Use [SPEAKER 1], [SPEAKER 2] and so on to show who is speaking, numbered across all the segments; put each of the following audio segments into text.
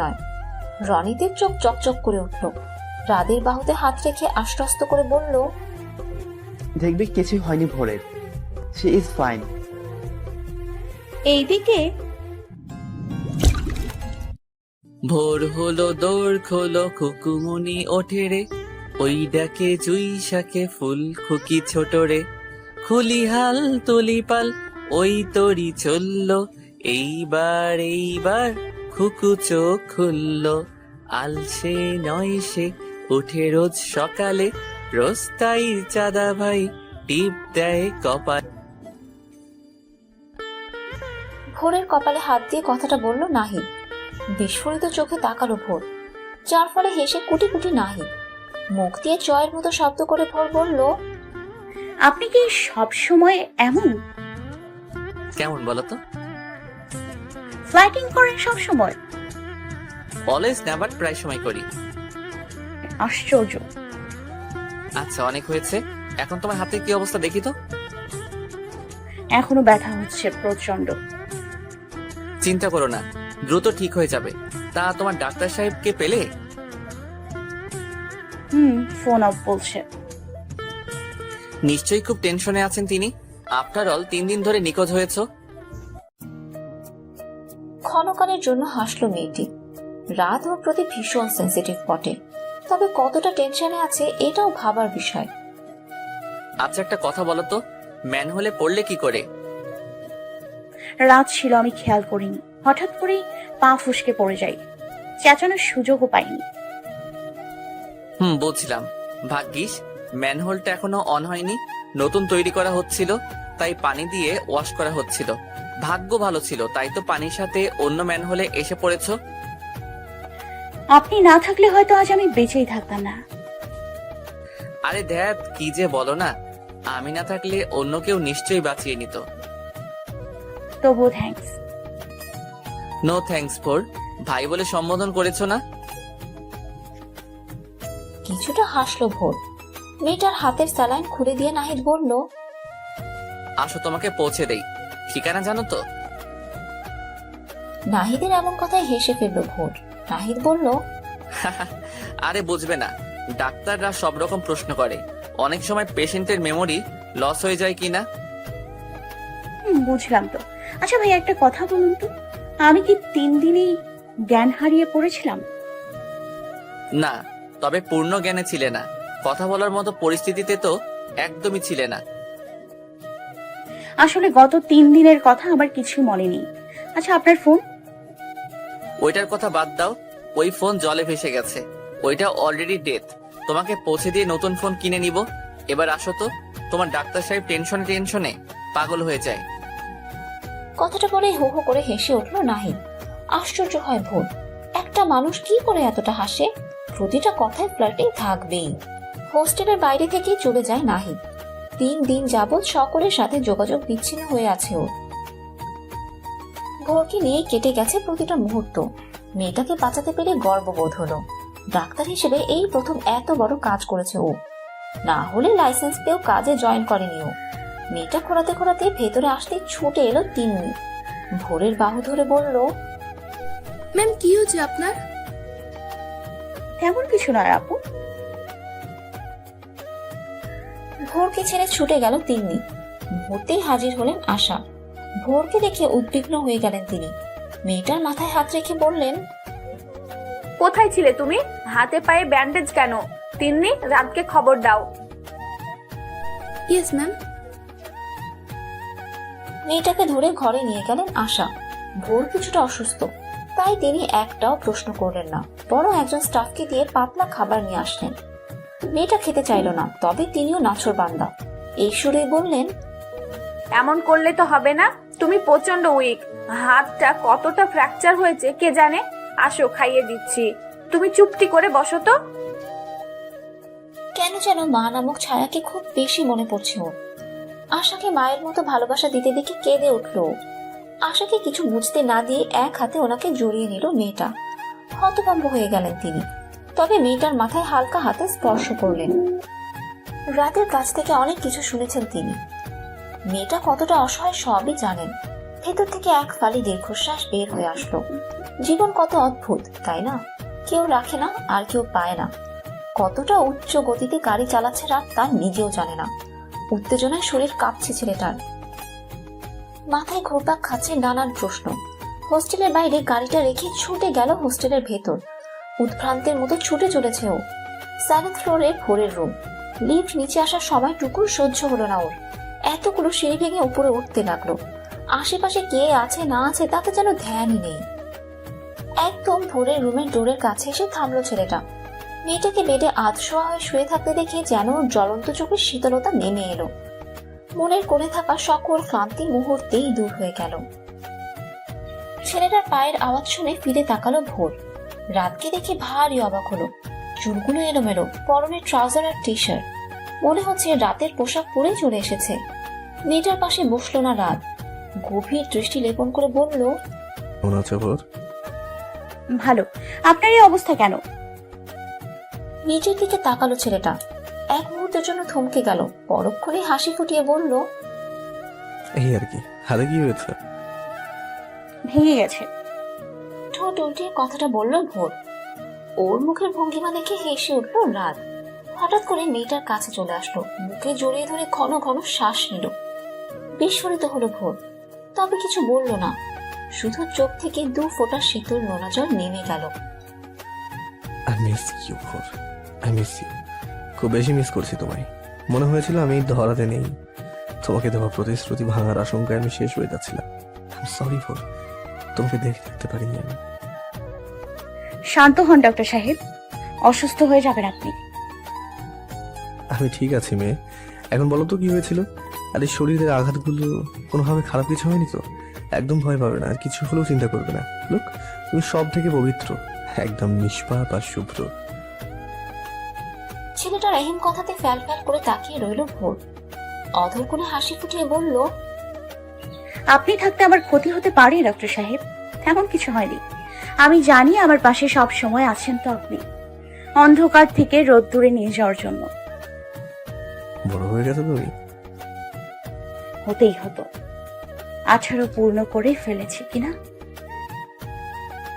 [SPEAKER 1] নয়। রনিদের চোখ চকচক করে উঠল। রাদের বাহুতে হাত রেখে আশ্বস্ত করে বলল
[SPEAKER 2] দেখবি কিছুই হয়নি ভোরের। সি ইজ ফাইন
[SPEAKER 3] এইদিকে
[SPEAKER 4] ভোর হলো দৌড় খোলো খুকুমনি ওঠে রে। ওই ডাকে জুই শাকে ফুল খুকি ছোট রে। খুলি হাল তুলি পাল ওই তরি চলল এইবার এইবার খুকু চোখ খুলল। আলসে নয় সে উঠে রোজ সকালে রোজ তাই চাঁদা ভাই টিপ দেয় কপাল।
[SPEAKER 1] ভোরের কপালে হাত দিয়ে কথাটা বলল নাহি বিস্ফোরিত চোখে তাকালো ভোর যার ফলে হেসে কুটি কুটি নাহিদ। মুখ দিয়ে চয়ের মতো শব্দ করে ভোর বলল
[SPEAKER 3] আপনি কি সব সময় এমন?
[SPEAKER 4] কেমন বলো তো?
[SPEAKER 3] ফ্লাইটিং করেন সব সময়।
[SPEAKER 4] অলওয়েজ নেভার প্রায় সময় করি।
[SPEAKER 3] আশ্চর্য।
[SPEAKER 4] আচ্ছা অনেক হয়েছে। এখন তোমার হাতে কি অবস্থা দেখি তো?
[SPEAKER 3] এখনও ব্যথা হচ্ছে প্রচণ্ড
[SPEAKER 4] চিন্তা করো না দ্রুত ঠিক হয়ে যাবে। তা তোমার ডাক্তার সাহেবকে পেলে?
[SPEAKER 3] হুম ফোন অফ বলছে।
[SPEAKER 4] নিশ্চয়ই খুব টেনশনে আছেন তিনি। আফটার অল তিন দিন ধরে নিখোঁজ হয়েছ?
[SPEAKER 1] ক্ষণকালের জন্য হাসলো মেয়েটি। রাত ওর প্রতি ভীষণ সেন্সিটিভ বটে। তবে কতটা টেনশনে আছে এটাও ভাবার বিষয়।
[SPEAKER 4] আচ্ছা একটা কথা বলো তো ম্যান হলে পড়লে কি করে?
[SPEAKER 3] রাত ছিল আমি খেয়াল করিনি। হঠাৎ করেই পা ফুসকে পড়ে যাই। চেঁচানোর সুযোগও পাইনি।
[SPEAKER 4] হুম বুঝলাম। ভাগ্যিস ম্যানহোলটা এখনও অন হয়নি নতুন তৈরি করা হচ্ছিল। তাই পানি দিয়ে ওয়াশ করা হচ্ছিল। ভাগ্য ভালো ছিল তাই তো পানির সাথে অন্য ম্যানহোলে এসে পড়েছো।
[SPEAKER 3] আপনি না থাকলে হয়তো আজ আমি বেঁচেই থাকতাম না।
[SPEAKER 4] আরে ধ্যাত কি যে বলো না। আমি না থাকলে অন্য কেউ নিশ্চয়ই বাঁচিয়ে নিত।
[SPEAKER 3] তবুও থ্যাঙ্কস
[SPEAKER 4] নো থ্যাঙ্কস ফর ভাই বলে সম্বোধন করেছ না?
[SPEAKER 1] কিছুটা হাসলো ভোর। মেয়েটার হাতের স্যালাইন খুলে দিয়ে নাহিদ বলল
[SPEAKER 4] আসো তোমাকে পৌঁছে দেই। ঠিকানা জানো তো?
[SPEAKER 1] নাহিদের এমন কথায় হেসে ফেলল ভোর নাহিদ বলল
[SPEAKER 4] আরে বুঝবে না ডাক্তাররা সব রকম প্রশ্ন করে। অনেক সময় পেশেন্টের মেমোরি লস হয়ে যায় কিনা
[SPEAKER 3] হুম, বুঝলাম তো। আচ্ছা ভাই একটা কথা বলুন তো। আমি কি তিন দিনেই জ্ঞান হারিয়ে পড়েছিলাম?
[SPEAKER 4] না তবে পূর্ণ জ্ঞানে ছিলে না। কথা বলার মতো পরিস্থিতিতে তো একদমই ছিলে না।
[SPEAKER 3] আসলে গত তিন দিনের কথা আমার কিছু মনে নেই। আচ্ছা আপনার ফোন?
[SPEAKER 4] ওইটার কথা বাদ দাও। ওই ফোন জলে ভেসে গেছে। ওইটা অলরেডি ডেথ তোমাকে পৌঁছে দিয়ে নতুন ফোন কিনে নিব। এবার আসো তো। তোমার ডাক্তার সাহেব টেনশনে টেনশনে পাগল হয়ে যায়।
[SPEAKER 1] কথাটা বলে হো হো করে হেসে উঠল নাহিদ। আশ্চর্য হয় ভোর। একটা মানুষ কি করে এতটা হাসে? প্রতিটা কথায় ফ্লার্টিং থাকবেই। হোস্টেলের বাইরে থেকেই চলে যায় নাহিদ। তিন দিন যাবৎ সকলের সাথে যোগাযোগ বিচ্ছিন্ন হয়ে আছে ওর। ভোরকে নিয়ে কেটে গেছে প্রতিটা মুহূর্ত। মেয়েটাকে বাঁচাতে পেরে গর্ববোধ হলো। ডাক্তার হিসেবে এই প্রথম এত বড় কাজ করেছে ও। না হলে লাইসেন্স পেয়েও কাজে জয়েন করেনি ও। মেয়েটা খোঁড়াতে খোঁড়াতে ভেতরে আসতে ছুটে এলো তিন্নি। ভোরের বাহু ধরে বলল
[SPEAKER 5] ম্যাম কি হয়েছে আপনার?
[SPEAKER 3] তেমন কিছু নয় আপু।
[SPEAKER 1] ভোরকে ছেড়ে ছুটে গেল তিন্নি। মুহূর্তেই হাজির হলেন আশা। ভোরকে দেখে উদ্বিগ্ন হয়ে গেলেন তিনি। মেয়েটার মাথায় হাত রেখে বললেন
[SPEAKER 5] কোথায় ছিলে তুমি? হাতে পায়ে ব্যান্ডেজ কেন? তিন্নি রাতকে খবর দাও। ইয়েস ম্যাম
[SPEAKER 1] মেয়েটাকে ধরে ঘরে নিয়ে গেলেন আশা। ভোর কিছুটা অসুস্থ। তাই তিনি একটাও প্রশ্ন করলেন না। বরং একজন স্টাফকে দিয়ে পাতলা খাবার নিয়ে আসলেন। মেয়েটা খেতে চাইল না তবে তিনিও নাছর বান্দা। এই সুরে বললেন
[SPEAKER 5] এমন করলে তো হবে না তুমি প্রচণ্ড উইক হাতটা কতটা ফ্র্যাকচার হয়েছে কে জানে? আসো খাইয়ে দিচ্ছি। তুমি চুপটি করে বসো তো।
[SPEAKER 1] কেন যেন মা নামক ছায়াকে খুব বেশি মনে পড়ছে ওর। আশাকে মায়ের মতো ভালোবাসা দিতে দেখে কেঁদে উঠল আশাকে কিছু বুঝতে না দিয়ে এক হাতে ওনাকে জড়িয়ে নিল মেয়েটা। হতভম্ব হয়ে গেলেন তিনি। তবে মেয়েটার মাথায় হালকা হাতে স্পর্শ করলেন। রাতের কাছ থেকে অনেক কিছু শুনেছেন তিনি। মেয়েটা কতটা অসহায় সবই জানেন। ভেতর থেকে এক ফালি দীর্ঘশ্বাস বের হয়ে আসলো। জীবন কত অদ্ভুত, তাই না? কেউ রাখে না, আর কেউ পায় না। কতটা উচ্চ গতিতে গাড়ি চালাচ্ছে রাত তার নিজেও জানে না। উত্তেজনায় শরীর কাঁপছে ছেলেটার। মাথায় ঘুরপাক খাচ্ছে নানান প্রশ্ন। হোস্টেলের বাইরে গাড়িটা রেখে ছুটে গেল হোস্টেলের ভেতর। উদ্ভ্রান্তের মতো ছুটে চলেছে ও। সেভেন্থ ফ্লোরে ভোরের রুম লিফট নিচে আসার সময়টুকু সহ্য হলো না ওর। এতগুলো সিঁড়ি ভেঙে উপরে উঠতে লাগল। আশেপাশে কে আছে, না আছে, তাতে যেন ধ্যানই নেই। একদম ভোরের রুমের ডোরের কাছে এসে থামলো ছেলেটা। মেয়েটাকে বেডে আধশোয়া হয়ে শুয়ে থাকতে দেখে যেন জ্বলন্ত চোখের শীতলতা নেমে এলো। মনের কোণে থাকা সকল ক্লান্তি মুহূর্তেই দূর হয়ে গেল। ছেলেটার পায়ের আওয়াজ শুনে ফিরে তাকালো ভোর। রাতকে দেখে ভারী অবাক হলো। চুলগুলো এলোমেলো পরনে ট্রাউজার আর টি শার্ট মনে হচ্ছে রাতের পোশাক পরেই চলে এসেছে। মেয়েটার পাশে বসল না রাত। গভীর দৃষ্টি লেপন করে বলল
[SPEAKER 6] কেমন আছো ভোর
[SPEAKER 3] ভালো আপনার এই অবস্থা কেন?
[SPEAKER 1] নিচের দিকে তাকালো ছেলেটা। এক মুহূর্তের জন্য থমকে গেল। পরক্ষণে হাসি ফুটিয়ে বলল
[SPEAKER 6] এই আর কি হাতে কি হয়েছে?
[SPEAKER 3] ভেঙে গেছে।
[SPEAKER 1] উল্টিয়ে কথাটা বলল ভোর। ওর মুখের ভঙ্গিমা দেখে হেসে উঠল রাত। হঠাৎ করে মেয়েটার কাছে চলে আসলো। মুখে জড়িয়ে ধরে ঘন ঘন শ্বাস নিল। বিস্ফোরিত হলো ভোর। তবে কিছু বলল না। শুধু চোখ থেকে দু ফোঁটা শীতল নোনা জল নেমে গেল।
[SPEAKER 6] খুব বেশি মিস করছি তোমায়। মনে হয়েছিল আমি ধরাতে নেই। তোমাকে দেওয়া প্রতিশ্রুতি ভাঙার আশঙ্কায় আমি শেষ হয়ে যাচ্ছিলাম। সরি ভোর। তোমাকে দেখে পারিনি আমি।
[SPEAKER 3] শান্ত হন ডক্টর সাহেব। অসুস্থ হয়ে যাবেন আপনি।
[SPEAKER 6] আমি ঠিক আছি মেয়ে। এখন বলো তো কি হয়েছিল? আর এই শরীরের আঘাতগুলো কোনোভাবে খারাপ কিছু হয়নি তো? একদম ভয় পাবে না আর কিছু হলেও চিন্তা করবে না। লোক তুমি সব থেকে পবিত্র একদম নিষ্পাপ আর শুভ্র।
[SPEAKER 1] ছেলেটা রহিম কথাতে ফ্যাল ফ্যাল করে তাকিয়ে রইল ভোর। অধর কোণে হাসি ফুটিয়ে বলল
[SPEAKER 3] আপনি থাকতে আমার ক্ষতি হতে পারে ডক্টর সাহেব। এমন কিছু হয়নি। আমি জানি আমার পাশে সব সময় আছেন তো আপনি। অন্ধকার থেকে রোদ দূরে নিয়ে যাওয়ার জন্য।
[SPEAKER 6] বড় হয়ে গেছে তুমি।
[SPEAKER 3] হতেই হতো। আঠারো পূর্ণ করে ফেলেছি কিনা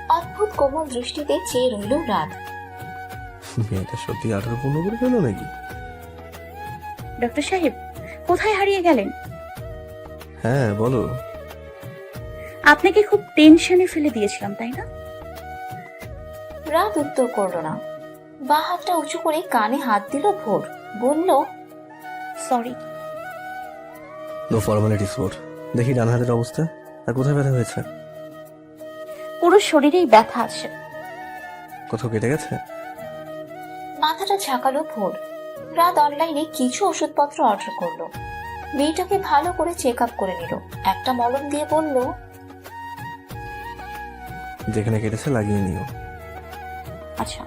[SPEAKER 1] অদ্ভুত কোমল দৃষ্টিতে চেয়ে রইল রাত
[SPEAKER 6] মেয়েটা সত্যি আঠারো পূর্ণ করে ফেলো নাকি?
[SPEAKER 3] ডক্টর সাহেব কোথায় হারিয়ে গেলেন?
[SPEAKER 6] হ্যাঁ বলো।
[SPEAKER 3] আপনাকে খুব টেনশনে ফেলে দিয়েছিলাম তাই না?
[SPEAKER 1] রাত উত্তর করল না। বা হাতটা উঁচু করে কানে হাত দিল ভোর। বলল
[SPEAKER 3] সরি
[SPEAKER 6] নো ফর্মালিটিস ফোর দেখি ডান হাতের অবস্থা। আর কোথায় ব্যথা হয়েছে?
[SPEAKER 3] পুরো শরীরেই ব্যথা আছে।
[SPEAKER 6] কোথাও কেটে গেছে?
[SPEAKER 1] মাথাটা ঝাঁকালো ভোর। রাত অনলাইনে কিছু ওষুধপত্র অর্ডার করল। মেয়েটাকে ভালো করে চেক আপ করে নিল। একটা মলম দিয়ে বলল
[SPEAKER 6] যেখানে কেটেছে লাগিয়ে নিও।
[SPEAKER 3] আচ্ছা।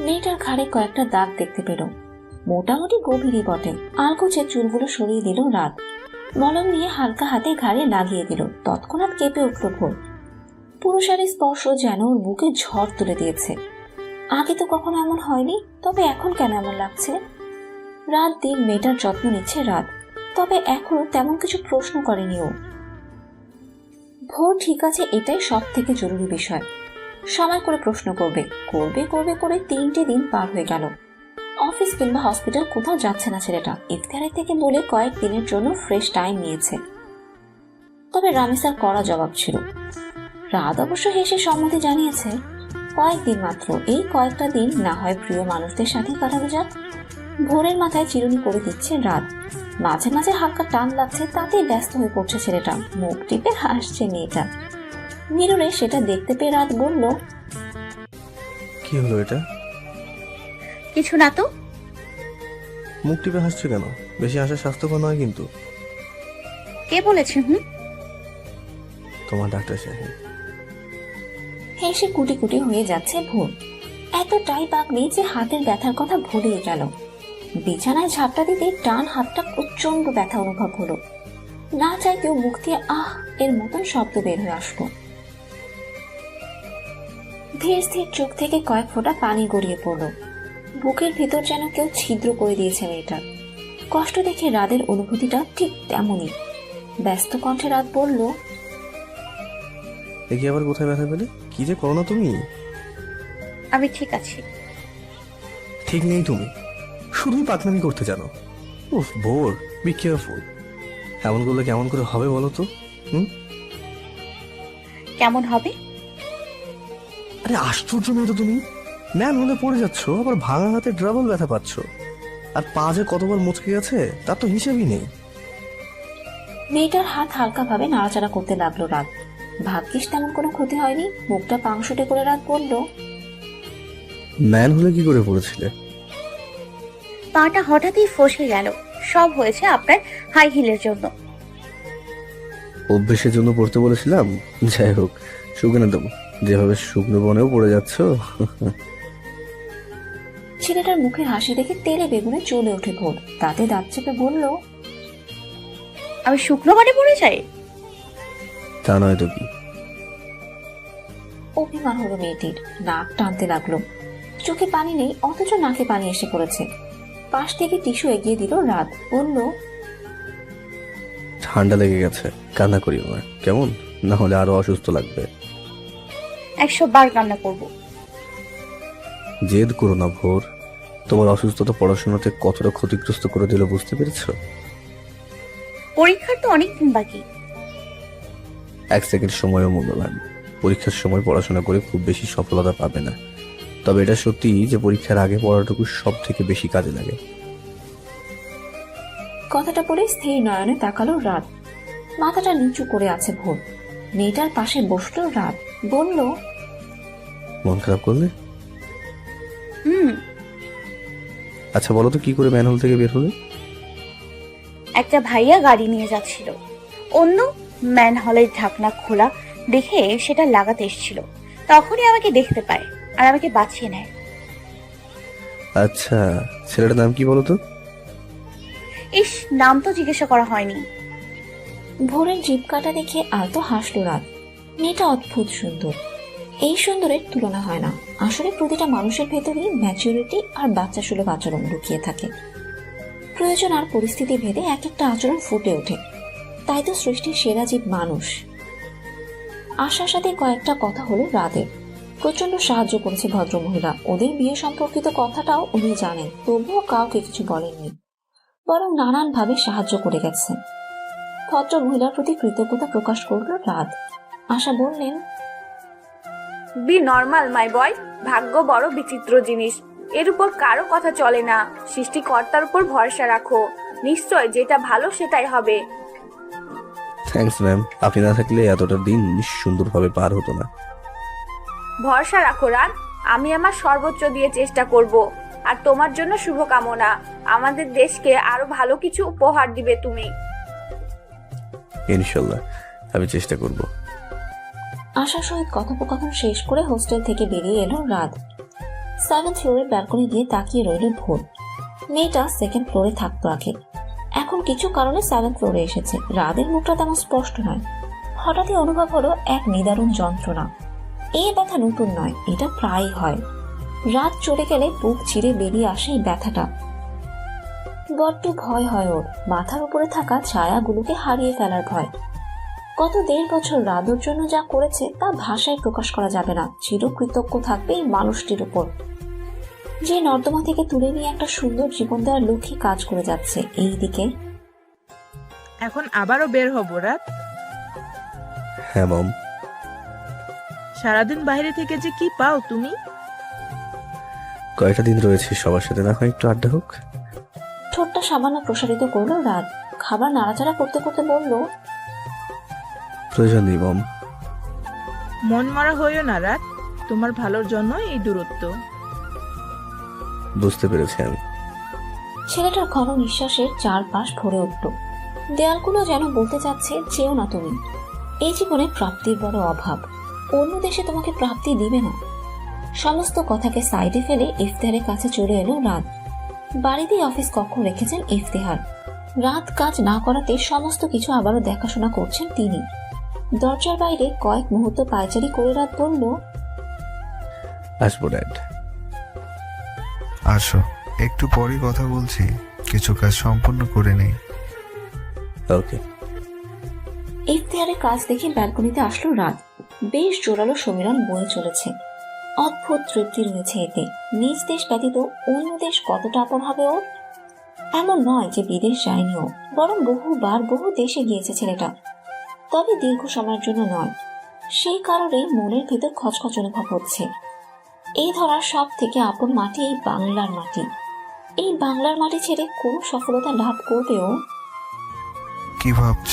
[SPEAKER 1] মেয়েটার ঘাড়ে কয়েকটা দাগ দেখতে পেল। মোটামুটি গভীরই বটে। আলগোছে চুলগুলো সরিয়ে দিল রাত। মলম নিয়ে হালকা হাতে ঘাড়ে লাগিয়ে দিল। তৎক্ষণাৎ কেঁপে উঠল ভোর। পুরুষারের স্পর্শ যেন ওর বুকে ঝড় তুলে দিয়েছে। আগে তো কখনো এমন হয়নি, তবে এখন কেন এমন লাগছে? রাত দিন মেয়েটার যত্ন নিচ্ছে রাত, তবে এখনও তেমন কিছু প্রশ্ন করেনি ও। ভোর ঠিক আছে এটাই সব থেকে জরুরি বিষয়। সময় করে প্রশ্ন করবে। করবে করবে করে তিনটে দিন পার হয়ে গেল। অফিস কিংবা হসপিটাল কোথাও যাচ্ছে না ছেলেটা। ইফতারি থেকে বলে কয়েক দিনের জন্য ফ্রেশ টাইম নিয়েছে। তবে রামিসার কড়া জবাব ছিল। রাত অবশ্য হেসে সম্মতি জানিয়েছে। কয়েকদিন মাত্র। এই কয়েকটা দিন না হয় প্রিয় মানুষদের সাথে কাটানো যাক। ভোরের মাথায় চিরুনি করে দিচ্ছে রাত। মাঝে মাঝে হালকা টান লাগছে, তাতেই ব্যস্ত হয়ে পড়ছে ছেলেটা। মুখ টিপে হাসছে মেয়েটা। মিররে সেটা দেখতে পেয়ে রাত বলল
[SPEAKER 6] কি হলো এটা?
[SPEAKER 3] কিছু না তো।
[SPEAKER 6] মুখ টিপে হাসছো কেন? বেশি হাসা স্বাস্থ্যকর নয় কিন্তু।
[SPEAKER 3] কে বলেছে হুম?
[SPEAKER 6] তোমার ডাক্তার সাহেব।
[SPEAKER 1] হেসে কুটি কুটি হয়ে যাচ্ছে ভোর। এতটাই পাগলি যে হাতের ব্যথার কথা ভুলেই গেল। বিছানায় ঝাপটা দিতে টান হাতটা প্রচণ্ড ব্যথা অনুভব হলো। না চাইতেও মুখ দিয়ে আহ এর মতন শব্দ বের হয়ে আসলো। ধীর স্থির চোখ থেকে কয়েক ফোঁটা পানি গড়িয়ে পড়ল। বুকের ভিতর যেন কেউ ছিদ্র করে দিয়েছে মেয়েটার কষ্ট দেখে রাদের অনুভূতিটা ঠিক তেমনই। ব্যস্ত কণ্ঠে রাত বলল
[SPEAKER 6] দেখি আবার কোথায় ব্যথা পেলে? কি যে করো না তুমি?
[SPEAKER 3] আমি ঠিক আছি।
[SPEAKER 6] ঠিক নেই তুমি। শুধুই পাকনামি করতে জানো। উফ বোর বি কেয়ারফুল এমন করলে কেমন করে হবে বলো তো? হুম?
[SPEAKER 3] কেমন হবে?
[SPEAKER 6] আরে আশ্চর্য মেয়ে তো তুমি। ম্যান হলে পড়ে যাচ্ছ আবার ভাঙা হাতে ড্রাবল ব্যথা পাচ্ছ। আর পা যে কতবার মুচকে গেছে তার তো হিসেবই নেই।
[SPEAKER 1] মেয়েটার হাত হালকাভাবে নাড়াচাড়া করতে লাগল রাত। ভাগ্যিস তেমন কোনো ক্ষতি হয়নি মুখটা পাংশুটে করে রাত বলল
[SPEAKER 6] ম্যান হলে কি করে পড়েছিলে?
[SPEAKER 3] পাটা হঠাৎই ফসকে গেল। সব হয়েছে আপনার হাই হিলের জন্য।
[SPEAKER 6] অভ্যেসের জন্য পড়তে বলেছিলাম? যাই হোক শুকনো দেবো যেভাবে শুকনো বনেও পড়ে যাচ্ছ।
[SPEAKER 1] ছেলেটার মুখে হাসি দেখে তেলে বেগুনে চলে ওঠে ভোর। তাতে দাঁত চেপে বলল
[SPEAKER 3] আমি শুকনো মানে পড়ে যাই?
[SPEAKER 6] তা নয় তো কি?
[SPEAKER 1] অভিমান হলো মেয়েটির। নাক টানতে লাগল। চোখে পানি নেই অথচ নাকে পানি এসে পড়েছে। পাশ থেকে টিস্যু এগিয়ে দিল রাত। বলল
[SPEAKER 6] ঠান্ডা লেগে গেছে কান্না করি আমার কেমন? না হলে আরও অসুস্থ লাগবে।
[SPEAKER 3] একশো বার কান্না করব।
[SPEAKER 6] জেদ করো না ভোর। তোমার অসুস্থতা পড়াশোনাতে কতটা ক্ষতিগ্রস্ত করে দিল বুঝতে পেরেছ?
[SPEAKER 3] পরীক্ষার তো অনেক দিন বাকি।
[SPEAKER 6] এক সেকেন্ড সময়ও মূল্যবান। পরীক্ষার সময় পড়াশোনা করে খুব বেশি সফলতা পাবে না। তবে এটা সত্যি যে পরীক্ষার আগে পড়াটুকু সব থেকে বেশি কাজে লাগে।
[SPEAKER 1] কথাটা বলে স্থির নয়নে তাকালো রাত। মাথাটা নিচু করে আছে ভোর। মেয়েটার পাশে বসল রাত। বলল
[SPEAKER 6] মন খারাপ করলে?
[SPEAKER 3] হুম।
[SPEAKER 6] আচ্ছা বলো তো কি করে ম্যানহোল থেকে বের হলে?
[SPEAKER 3] একটা ভাইয়া গাড়ি নিয়ে যাচ্ছিল। অন্য ম্যান হলের ঢাকনা খোলা দেখে সেটা লাগাতে এসেছিল। তখনই আমাকে দেখতে পায় আর আমাকে বাঁচিয়ে নেয়।
[SPEAKER 6] আচ্ছা ছেলেটার নাম কি বলো তো
[SPEAKER 3] ইস নাম তো জিজ্ঞাসা করা হয়নি।
[SPEAKER 1] ভোরের জিপ কাটা দেখে আলতো হাসলো রাত। মেয়েটা অদ্ভুত সুন্দর। এই সুন্দরের তুলনা হয় না। আসলে প্রতিটা মানুষের ভেতরেই ম্যাচিউরিটি আর বাচ্চা সুলভ আচরণ লুকিয়ে থাকে। প্রয়োজন আর পরিস্থিতি ভেদে এক একটা আচরণ ফুটে ওঠে। তাই তো সৃষ্টির সেরা জীব মানুষ। আশার সাথে কয়েকটা কথা হলো রাতের প্রচণ্ড সাহায্য করেছে ভদ্রমহিলা। ওদের বিয়ে সম্পর্কিত কথাটাও উনি জানেন, তবুও কাউকে কিছু বলেননি। বরং নানানভাবে সাহায্য করে গেছেন ভদ্র মহিলার প্রতি কৃতজ্ঞতা প্রকাশ করল রাত আশা বললেন
[SPEAKER 5] বি নর্মাল মাই বয় ভাগ্য বড় বিচিত্র জিনিস। এর উপর কারও কথা চলে না। সৃষ্টিকর্তার উপর ভরসা রাখো। নিশ্চয় যেটা ভালো সেটাই হবে।
[SPEAKER 6] থ্যাঙ্কস ম্যাম আপনি না থাকলে এতটা দিন সুন্দরভাবে পার হতো না।
[SPEAKER 5] ভরসা রাখো রাত আমি আমার সর্বোচ্চ দিয়ে চেষ্টা করব। আর তোমার জন্য শুভকামনা। আমাদের দেশকে আরও ভালো কিছু উপহার দিবে তুমি।
[SPEAKER 6] ইনশাল্লাহ। আমি চেষ্টা করব।
[SPEAKER 1] আশার সহিত কথোপকথন শেষ করে হোস্টেল থেকে বেরিয়ে এলো রাত। সেভেন ফ্লোরের ব্যালকনি দিয়ে তাকিয়ে রইল ভোর। মেয়েটা সেকেন্ড ফ্লোরে থাকতো আগে। এখন কিছু কারণে সেভেন ফ্লোরে এসেছে। রাদের মুখটা তেমন স্পষ্ট নয়। হঠাৎই অনুভব হলো এক নিদারুণ যন্ত্রণা। এই ব্যথা নতুন নয়, এটা প্রায়ই হয়। রাত চলে গেলে বুক চিরে বেরিয়ে আসে এই ব্যথাটা। বড্ড ভয় হয় ওর। মাথার উপরে থাকা ছায়াগুলোকে হারিয়ে ফেলার ভয়। গত দেড় বছর রাদুর জন্য যা করেছে তা ভাষায় প্রকাশ করা যাবে না। চিরকৃতজ্ঞ থাকবে এই মানুষটির উপর। যে নর্দমা থেকে তুলে নিয়ে একটা সুন্দর জীবন দেওয়ার লক্ষ্যে কাজ করে যাচ্ছে এই দিকে।
[SPEAKER 7] এখন আবারও বের হব রাত
[SPEAKER 6] হ্যাঁ মম।
[SPEAKER 7] সারাদিন বাইরে থেকে যে কি পাও তুমি?
[SPEAKER 6] কয়টা দিন রয়েছে সবার সাথে? না হয় একটু আড্ডা হোক।
[SPEAKER 1] ঠোঁটটা সামান্য প্রসারিত করল রাত খাবার নাড়াচাড়া করতে করতে বলল
[SPEAKER 6] প্রয়োজন
[SPEAKER 7] মন মারা হইও না রাত। তোমার ভালোর জন্য এই দূরত্ব।
[SPEAKER 6] বুঝতে পেরেছি আমি।
[SPEAKER 1] ছেলেটার ঘন নিঃশ্বাসের চারপাশ ভরে উঠল। দেয়ালগুলো যেন বলতে চাচ্ছে চেও না তুমি। এই জীবনে প্রাপ্তির বড় অভাব। অন্য দেশে তোমাকে প্রাপ্তি দিবে না। সমস্ত কথাকে সাইডে ফেলে ইফতেহারের কাছে চলে এলো রাত। বাড়িতেই অফিস কক্ষ রেখেছেন ইফতেহার। রাত কাজ না করাতে সমস্ত কিছু আবারও দেখাশোনা করছেন তিনি। দরজার বাইরে কয়েক মুহূর্ত পায়চারি করে রাত বলল
[SPEAKER 6] আসব ড্যাড।
[SPEAKER 8] আসো একটু পরে কথা বলছি। কিছু কাজ সম্পন্ন করে নেই।
[SPEAKER 6] ওকে।
[SPEAKER 1] ইফতেহারের কাজ দেখে ব্যালকনিতে আসলো রাত। বেশ জোরালো সমীরণ বয়ে চলেছে। অদ্ভুত তৃপ্তি রয়েছে এতে। নিজ দেশ ব্যতীত অন্য দেশ কতটা আপন হবে ওর? এমন নয় যে বিদেশ যায়নি ও বরং বহুবার বহু দেশে গিয়েছে ছেলেটা। তবে দীর্ঘ সময়ের জন্য নয়। সেই কারণে মনের ভিতর খচখচ অনুভব হচ্ছে। এই ধরার সব থেকে আপন মাটি এই বাংলার মাটি। এই বাংলার মাটি ছেড়ে কোনো সফলতা লাভ করবেও
[SPEAKER 8] কি ভাবছ?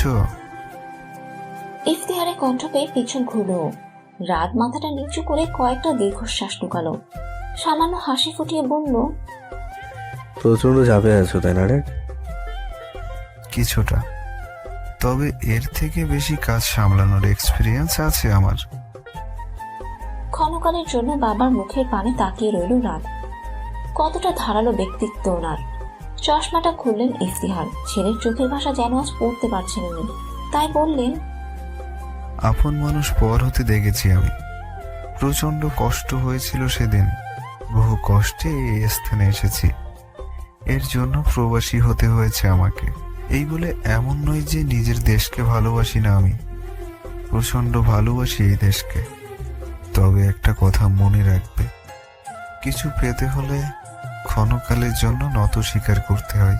[SPEAKER 1] ইফতেহারে কণ্ঠ পেয়ে পিছন ঘুরল। রাত মাথাটা নিচু করে কয়েকটা দীর্ঘশ্বাস ঢুকালো সামান্য হাসি ফুটিয়ে বলল
[SPEAKER 6] প্রচণ্ড চাপে আছো তাই না রে?
[SPEAKER 8] কিছুটা। তবে এর থেকে বেশি কাজ সামলানোর এক্সপিরিয়েন্স আছে আমার।
[SPEAKER 1] ক্ষণকালের জন্য বাবার মুখের পানে তাকিয়ে রইল রাত। কতটা ধারালো ব্যক্তিত্ব ওনার। চশমাটা খুললেন ইফতিহার। ছেলের চোখের ভাষা যেন আজ পড়তে পারছেন উনি। তাই বললেন
[SPEAKER 8] আপন মানুষ পর হতে দেখেছি আমি। প্রচণ্ড কষ্ট হয়েছিল সেদিন। বহু কষ্টে এই স্থানে এসেছি। এর জন্য প্রবাসী হতে হয়েছে আমাকে। এই বলে এমন নয় যে নিজের দেশকে ভালোবাসি না আমি। প্রচণ্ড ভালোবাসি এই দেশকে। তবে একটা কথা মনে রাখবে। কিছু পেতে হলে ক্ষণকালের জন্য নত স্বীকার করতে হয়।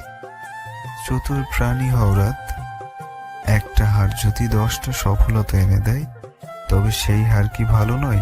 [SPEAKER 8] চতুর প্রাণী হওরাত। একটা হার যদি দশটা সফলতা এনে দেয়, তবে সেই হার কি ভালো নয়?